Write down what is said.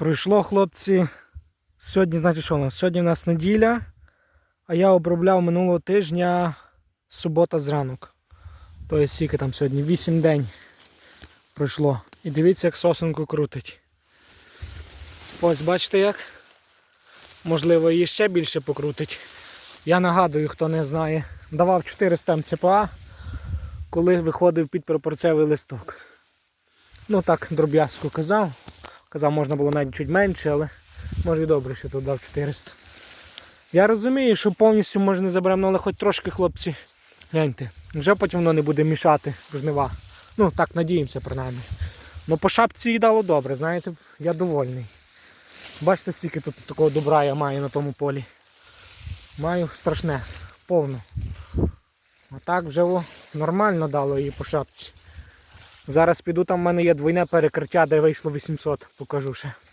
Пройшло, хлопці. Сьогодні, значить, що у нас? Сьогодні в нас неділя, а я обробляв минулого тижня субота зранок. Тобто скільки там сьогодні? 8 день пройшло. І дивіться, як сосенку крутить. Ось бачите як? Можливо, її ще більше покрутить. Я нагадую, хто не знає, давав 400 МЦПА, коли виходив під пропорцевий листок. Ну так, дроб'язко казав. Казав, можна було навіть чуть менше, але може і добре, що тут дав 400. Я розумію, що повністю може не заберемо, але хоч трошки, хлопці, гляньте, вже потім воно не буде мішати жнива. Ну, так надіємося, принаймні. Ну по шапці їй дало добре, знаєте, я довольний. Бачите, скільки тут такого добра я маю на тому полі. Маю страшне, повно. А так вже о, нормально дало її по шапці. Зараз піду, там в мене є двойне перекриття, де вийшло 800, покажу ще.